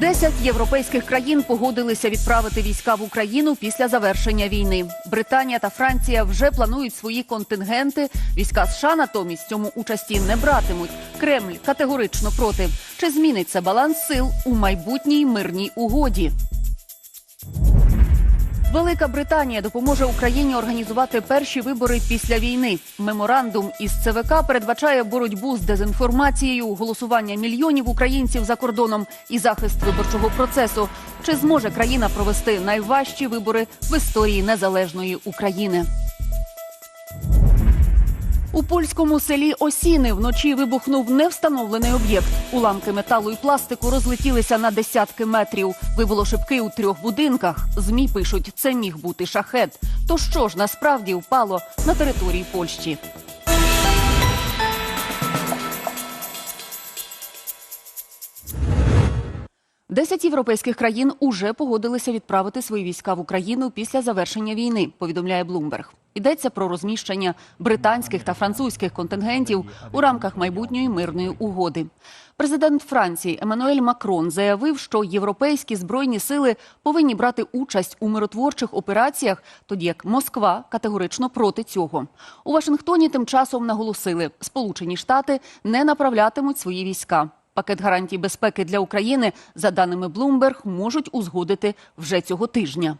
Десять європейських країн погодилися відправити війська в Україну після завершення війни. Британія та Франція вже планують свої контингенти. Війська США натомість цьому участі не братимуть. Кремль категорично проти. Чи зміниться баланс сил у майбутній мирній угоді? Велика Британія допоможе Україні організувати перші вибори після війни. Меморандум із ЦВК передбачає боротьбу з дезінформацією, голосування мільйонів українців за кордоном і захист виборчого процесу. Чи зможе країна провести найважчі вибори в історії незалежної України? У польському селі Осіни вночі вибухнув невстановлений об'єкт. Уламки металу і пластику розлетілися на десятки метрів. Вибуло шибки у трьох будинках. Змі пишуть, це міг бути шахет. То що ж насправді впало на території Польщі? Десять європейських країн уже погодилися відправити свої війська в Україну після завершення війни. Повідомляє Блумберг. Йдеться про розміщення британських та французьких контингентів у рамках майбутньої мирної угоди. Президент Франції Еммануель Макрон заявив, що європейські збройні сили повинні брати участь у миротворчих операціях, тоді як Москва категорично проти цього. У Вашингтоні тим часом наголосили, Сполучені Штати не направлятимуть свої війська. Пакет гарантій безпеки для України, за даними Bloomberg, можуть узгодити вже цього тижня.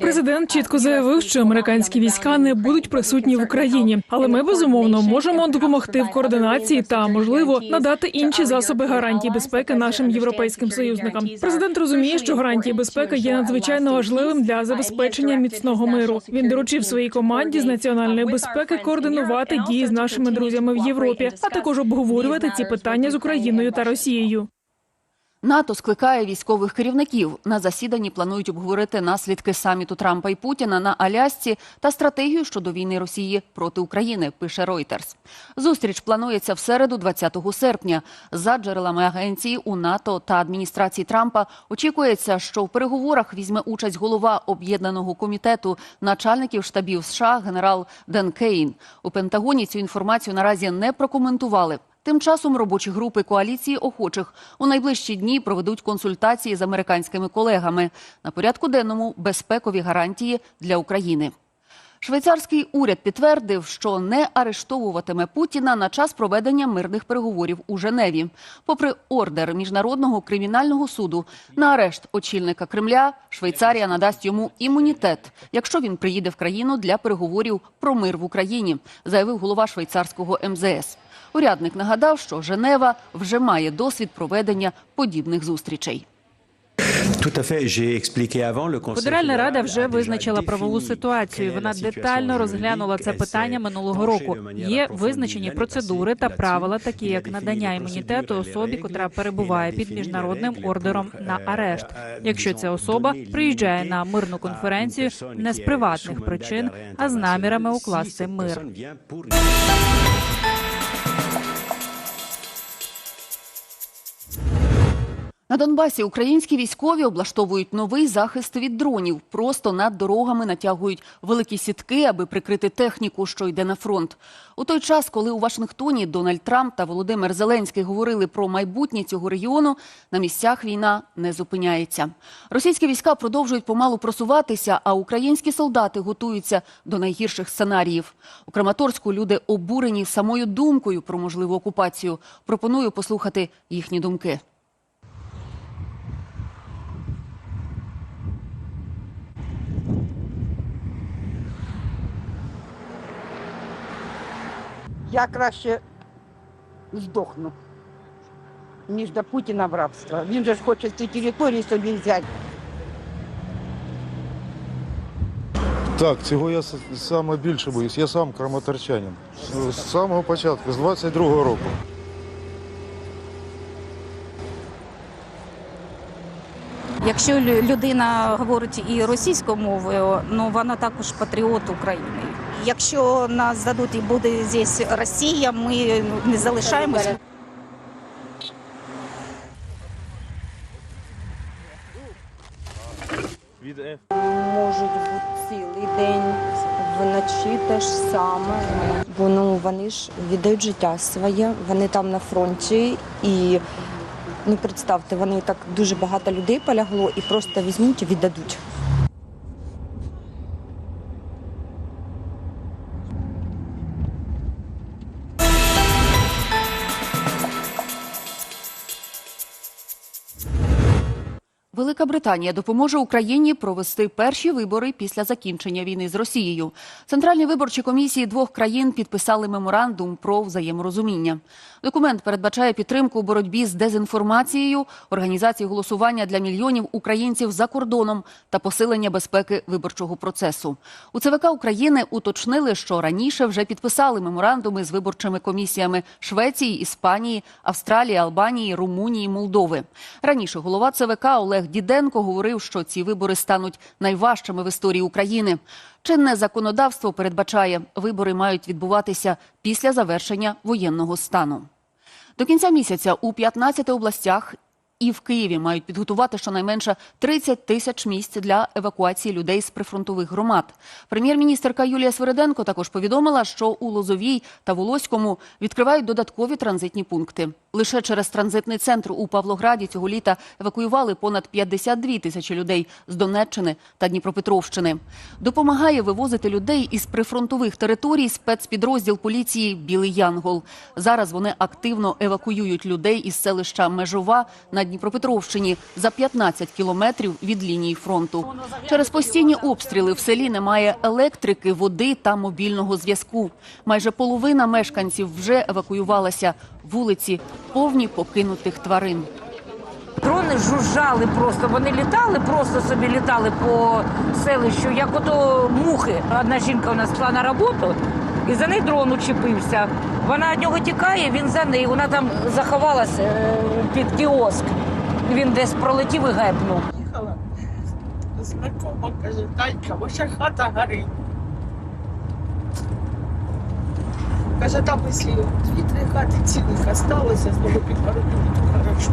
Президент чітко заявив, що американські війська не будуть присутні в Україні, але ми безумовно можемо допомогти в координації та можливо надати інші засоби гарантій безпеки нашим європейським союзникам. Президент розуміє, що гарантії безпеки є надзвичайно важливим для забезпечення міцного миру. Він доручив своїй команді з національної безпеки координувати дії з нашими друзями в Європі, а також обговорювати ці питання з Україною та Росією. НАТО скликає військових керівників. На засіданні планують обговорити наслідки саміту Трампа і Путіна на Алясці та стратегію щодо війни Росії проти України. Пише Reuters. Зустріч планується в середу, 20 серпня. За джерелами агенції у НАТО та адміністрації Трампа очікується, що в переговорах візьме участь голова об'єднаного комітету начальників штабів США генерал Ден Кейн. У Пентагоні цю інформацію наразі не прокоментували. Тим часом робочі групи коаліції охочих у найближчі дні проведуть консультації з американськими колегами. На порядку денному безпекові гарантії для України. Швейцарський уряд підтвердив, що не арештовуватиме Путіна на час проведення мирних переговорів у Женеві. Попри ордер міжнародного кримінального суду на арешт очільника Кремля, Швейцарія надасть йому імунітет, якщо він приїде в країну для переговорів про мир в Україні, заявив голова швейцарського МЗС. Урядник нагадав, що Женева вже має досвід проведення подібних зустрічей. Федеральна рада вже визначила правову ситуацію. Вона детально розглянула це питання минулого року. Є визначені процедури та правила, такі як надання імунітету особі, котра перебуває під міжнародним ордером на арешт. Якщо ця особа приїжджає на мирну конференцію не з приватних причин, а з намірами укласти мир. На Донбасі українські військові облаштовують новий захист від дронів. Просто над дорогами натягують великі сітки, аби прикрити техніку, що йде на фронт. У той час, коли у Вашингтоні Дональд Трамп та Володимир Зеленський говорили про майбутнє цього регіону, на місцях війна не зупиняється. Російські війська продовжують помалу просуватися, а українські солдати готуються до найгірших сценаріїв. У Краматорську люди обурені самою думкою про можливу окупацію. Пропоную послухати їхні думки. Я краще здохну, ніж до Путіна в рабство. Він же ж хоче ці території собі взяти. Так, цього я саме більше боюсь. Я сам краматорчанин. З- З самого початку, з 22-го року. Якщо людина говорить і російською мовою, ну вона також патріот України. Якщо нас здадуть і буде здесь Росія, ми не залишаємося. можуть бути цілий день, вночі те ж саме. Воно вони ж віддають життя своє, вони там на фронті і Ну представте, вони так дуже багато людей полягло і просто візьмуть і віддадуть. Британія допоможе Україні провести перші вибори після закінчення війни з Росією. Центральні виборчі комісії двох країн підписали меморандум про взаєморозуміння. Документ передбачає підтримку у боротьбі з дезінформацією, організації голосування для мільйонів українців за кордоном та посилення безпеки виборчого процесу. У ЦВК України уточнили, що раніше вже підписали меморандуми з виборчими комісіями Швеції, Іспанії, Австралії, Албанії, Румунії, Молдови. Раніше голова ЦВК Олег Діденко говорив, що ці вибори стануть найважчими в історії України. Чинне законодавство передбачає, вибори мають відбуватися після завершення воєнного стану. До кінця місяця у 15 областях і в Києві мають підготувати щонайменше 30 тисяч місць для евакуації людей з прифронтових громад. Прем'єр-міністерка Юлія Свириденко також повідомила, що у Лозовій та Волоському відкривають додаткові транзитні пункти. Лише через транзитний центр у Павлограді цього літа евакуювали понад 52 тисячі людей з Донеччини та Дніпропетровщини. Допомагає вивозити людей із прифронтових територій спецпідрозділ поліції Білий Янгол. Зараз вони активно евакуюють людей із селища Межова на Дніпропетровщині за 15 кілометрів від лінії фронту. Через постійні обстріли в селі немає електрики, води та мобільного зв'язку. Майже половина мешканців вже евакуювалася. Вулиці повні покинутих тварин. Дрони жужжали просто. Вони літали, просто собі літали по селищу, як ото мухи. Одна жінка у нас пішла на роботу, і за нею дрон учепився. Вона від нього тікає, він за нею. Вона там заховалася е, під кіоск. Він десь пролетів і гепнув. їхала. Знакома каже, Танька, ваша хата горить. Каже, там якщо дві-три хати цілих осталося, знову підгородили, то хорошо.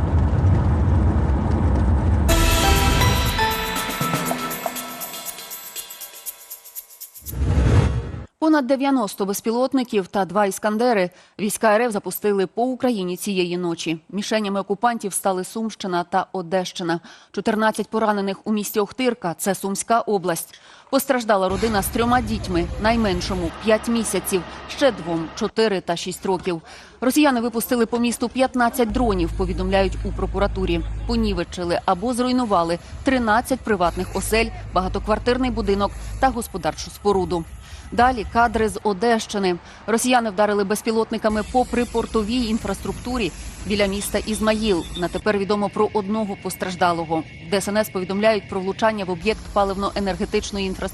Понад 90 безпілотників та два іскандери війська РФ запустили по Україні цієї ночі. Мішенями окупантів стали Сумщина та Одещина. 14 поранених у місті Охтирка – це Сумська область. Постраждала родина з трьома дітьми, найменшому – 5 місяців, ще двом – 4 та 6 років. Росіяни випустили по місту 15 дронів, повідомляють у прокуратурі. Понівечили або зруйнували 13 приватних осель, багатоквартирний будинок та господарчу споруду. Далі кадри з Одещини. Росіяни вдарили безпілотниками по припортовій інфраструктурі біля міста Ізмаїл. На тепер відомо про одного постраждалого. ДСНС повідомляють про влучання в об'єкт паливно-енергетичної інфраструктури.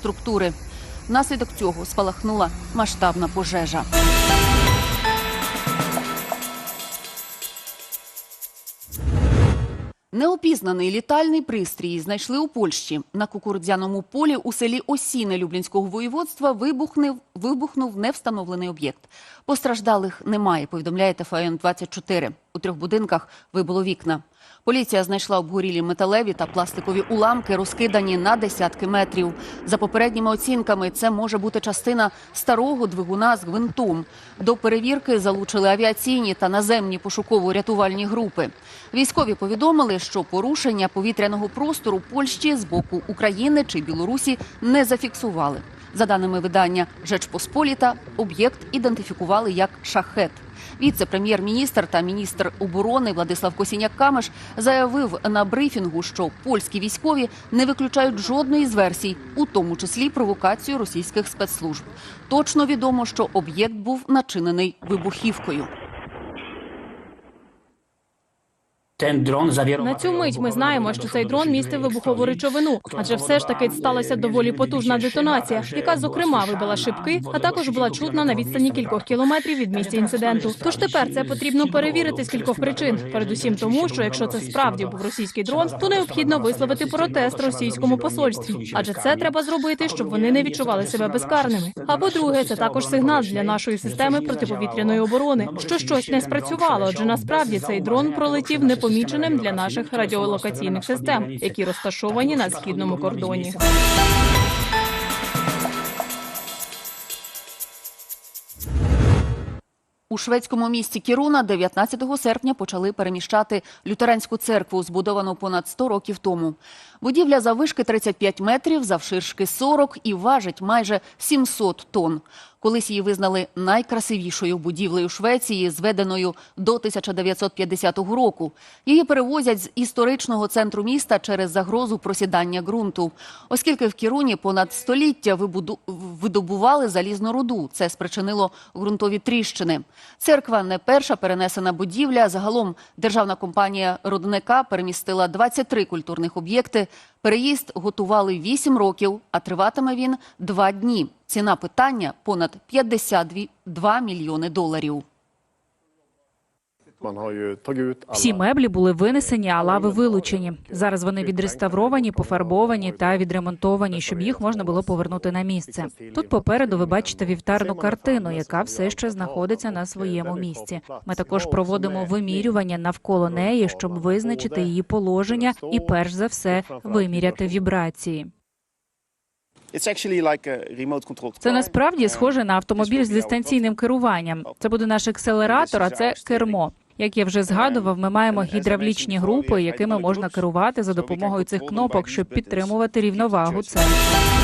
Внаслідок цього спалахнула масштабна пожежа. Неопізнаний літальний пристрій знайшли у Польщі. На кукурудзяному полі у селі Осіне Люблінського воєводства вибухнув, вибухнув невстановлений об'єкт. Постраждалих немає, повідомляє ТФН-24. У трьох будинках вибило вікна. Поліція знайшла обгорілі металеві та пластикові уламки, розкидані на десятки метрів. За попередніми оцінками, це може бути частина старого двигуна з гвинтом. До перевірки залучили авіаційні та наземні пошуково-рятувальні групи. Військові повідомили, що порушення повітряного простору Польщі з боку України чи Білорусі не зафіксували. За даними видання Жечпосполіта, об'єкт ідентифікували як шахет. Віце-прем'єр-міністр та міністр оборони Владислав Косіняк-Камеш заявив на брифінгу, що польські військові не виключають жодної з версій, у тому числі провокацію російських спецслужб. Точно відомо, що об'єкт був начинений вибухівкою. На цю мить ми знаємо, що цей дрон містив вибухову речовину, адже все ж таки сталася доволі потужна детонація, яка зокрема вибила шибки, а також була чутна на відстані кількох кілометрів від місця інциденту. Тож тепер це потрібно перевірити з кількох причин. Передусім тому, що якщо це справді був російський дрон, то необхідно висловити протест російському посольстві, адже це треба зробити, щоб вони не відчували себе безкарними. А по-друге, це також сигнал для нашої системи протиповітряної оборони, що щось не спрацювало, адже насправді цей дрон пролетів непоміченим для наших радіолокаційних систем, які розташовані на східному кордоні. У шведському місті Кіруна 19 серпня почали переміщати лютеранську церкву, збудовану понад 100 років тому. Будівля заввишки 35 метрів, завширшки 40 і важить майже 700 тонн. Колись її визнали найкрасивішою будівлею Швеції, зведеною до 1950 року. Її перевозять з історичного центру міста через загрозу просідання ґрунту. Оскільки в Кіруні понад століття вибуду- видобували залізну руду. Це спричинило ґрунтові тріщини. Церква не перша перенесена будівля. Загалом державна компанія Рудника перемістила 23 культурних об'єкти. Переїзд готували 8 років, а триватиме він 2 дні. Ціна питання – понад 52 мільйони доларів. Всі меблі були винесені, а лави вилучені. Зараз вони відреставровані, пофарбовані та відремонтовані, щоб їх можна було повернути на місце. Тут попереду ви бачите вівтарну картину, яка все ще знаходиться на своєму місці. Ми також проводимо вимірювання навколо неї, щоб визначити її положення і, перш за все, виміряти вібрації. Це насправді схоже на автомобіль з дистанційним керуванням. Це буде наш акселератор, а це кермо. Як я вже згадував, ми маємо гідравлічні групи, якими можна керувати за допомогою цих кнопок, щоб підтримувати рівновагу центру.